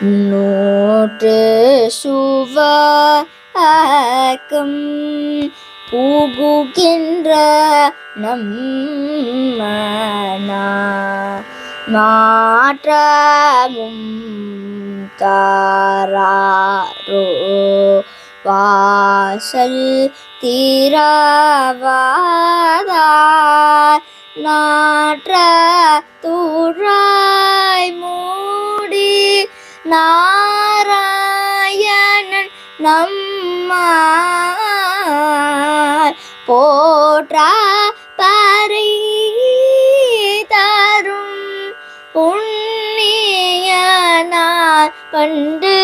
நூற்று சுவாக்கம் பூகுகின்ற நம்ம மாற்றமும் தாராரோ வாசல் தீராவாதார் நாற்ற தூ நாராயணன் நம்மார் போற்றா பறை தரும் புண்ணியனார் பண்டு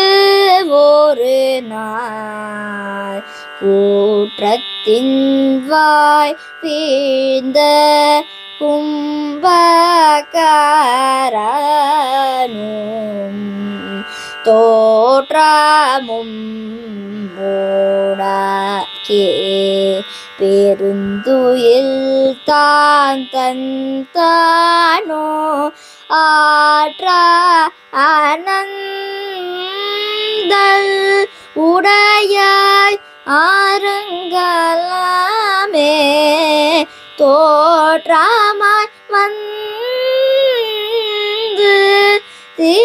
ஒரு நாள் கூற்றத்தின் வாய் வீழ்ந்த கும்பகா தோற்றமும் மூடாக்கே பெருந்துயில் தான் தன் தானோ ஆற்றா அனந்தல். உடையாய் ஆருங்கலாமே தோற்றமாய் வந்து தீ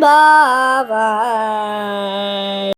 Bye bye.